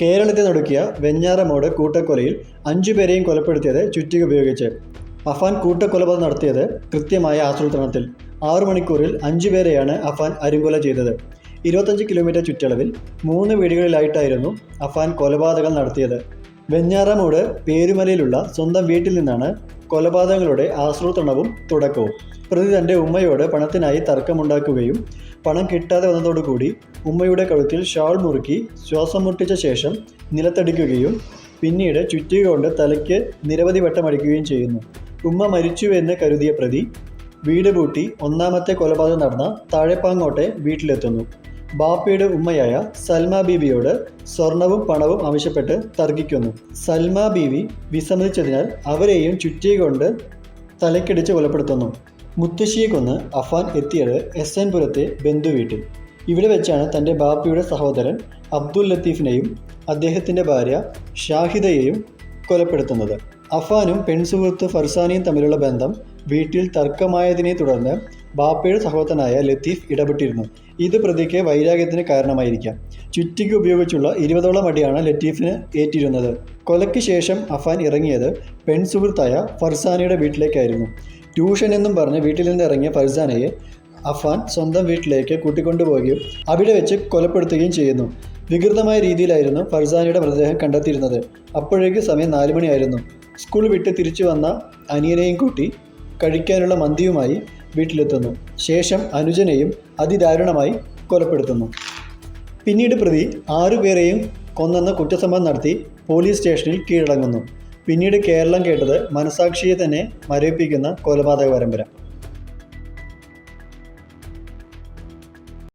കേരളത്തെ നടക്കിയ വെഞ്ഞാറമോട് കൂട്ടക്കൊലയിൽ അഞ്ചുപേരെയും കൊലപ്പെടുത്തിയത് ചുറ്റിക ഉപയോഗിച്ച്. അഫാൻ കൂട്ടക്കൊലപാതകം നടത്തിയത് കൃത്യമായ ആസൂത്രണത്തിൽ. ആറു മണിക്കൂറിൽ അഞ്ചുപേരെയാണ് അഫാൻ അരുങ്കൊല ചെയ്തത്. ഇരുപത്തഞ്ച് കിലോമീറ്റർ ചുറ്റളവിൽ മൂന്ന് വീടുകളിലായിട്ടായിരുന്നു അഫാൻ കൊലപാതകം നടത്തിയത്. വെഞ്ഞാറമൂട് പേരുമലയിലുള്ള സ്വന്തം വീട്ടിൽ നിന്നാണ് കൊലപാതകങ്ങളുടെ ആസൂത്രണവും തുടക്കവും. പ്രതി തന്റെ ഉമ്മയോട് പണത്തിനായി തർക്കമുണ്ടാക്കുകയും പണം കിട്ടാതെ വന്നതോടുകൂടി ഉമ്മയുടെ കഴുത്തിൽ ഷാൾ മുറുക്കി ശ്വാസം മുട്ടിച്ച ശേഷം നിലത്തടിക്കുകയും പിന്നീട് ചുറ്റിക കൊണ്ട് തലയ്ക്ക് നിരവധി വട്ടം അടിക്കുകയും ചെയ്യുന്നു. ഉമ്മ മരിച്ചു മരിച്ചുവെന്ന് കരുതിയ പ്രതി വീട് പൂട്ടി ഒന്നാമത്തെ കൊലപാതകം നടന്ന താഴെപ്പാങ്ങോട്ടെ വീട്ടിലെത്തുന്നു. ബാപ്പയുടെ ഉമ്മയായ സൽമ ബീവിയോട് സ്വർണവും പണവും ആവശ്യപ്പെട്ട് തർക്കിക്കുന്നു. സൽമ ബീവി വിസമ്മതിച്ചതിനാൽ അവരെയും ചുറ്റിക കൊണ്ട് തലക്കടിച്ച് കൊലപ്പെടുത്തുന്നു. മുത്തശ്ശിയെ കൊന്ന് അഫാൻ എത്തിയത് എസ് എൻ പുരത്തെ ബന്ധുവീട്ടിൽ ഇവിടെ വെച്ചാണ് തന്റെ ബാപ്പയുടെ സഹോദരൻ അബ്ദുൽ ലത്തീഫിനെയും അദ്ദേഹത്തിന്റെ ഭാര്യ ഷാഹിദയെയും കൊലപ്പെടുത്തുന്നത്. അഫാനും പെൺസുഹൃത്ത് ഫർസാനിയും തമ്മിലുള്ള ബന്ധം വീട്ടിൽ തർക്കമായതിനെ തുടർന്ന് ബാപ്പയുടെ സഹോദരനായ ലത്തീഫ് ഇടപെട്ടിരുന്നു. ഇത് പ്രതിക്ക് വൈരാഗ്യത്തിന് കാരണമായിരിക്കാം. ചുറ്റിക്ക് ഉപയോഗിച്ചുള്ള ഇരുപതോളം അടിയാണ് ലത്തീഫിന് ഏറ്റിരുന്നത്. കൊലയ്ക്ക് ശേഷം അഫാൻ ഇറങ്ങിയത് പെൺസുഹൃത്തായ ഫർസാനയുടെ വീട്ടിലേക്കായിരുന്നു. ട്യൂഷൻ എന്നും പറഞ്ഞ് വീട്ടിൽ നിന്ന് ഇറങ്ങിയ ഫർസാനയെ അഫാൻ സ്വന്തം വീട്ടിലേക്ക് കൂട്ടിക്കൊണ്ടുപോവുകയും അവിടെ വെച്ച് കൊലപ്പെടുത്തുകയും ചെയ്യുന്നു. വികൃതമായ രീതിയിലായിരുന്നു ഫർസാനയുടെ മൃതദേഹം കണ്ടെത്തിയിരുന്നത്. അപ്പോഴേക്ക് സമയം നാല് മണിയായിരുന്നു. സ്കൂൾ വിട്ട് തിരിച്ചു വന്ന അനിയനെയും കൂട്ടി കഴിക്കാനുള്ള മന്തിയുമായി വീട്ടിലെത്തുന്നു. ശേഷം അനുജനെയും അതിദാരുണമായി കൊലപ്പെടുത്തുന്നു. പിന്നീട് പ്രതി ആറുപേരെയും കൊന്നെന്ന കുറ്റസമ്മതം നടത്തി പോലീസ് സ്റ്റേഷനിൽ കീഴടങ്ങുന്നു. പിന്നീട് കേരളം കേട്ടത് മനസാക്ഷിയെ തന്നെ മരവിപ്പിക്കുന്ന കൊലപാതക പരമ്പര.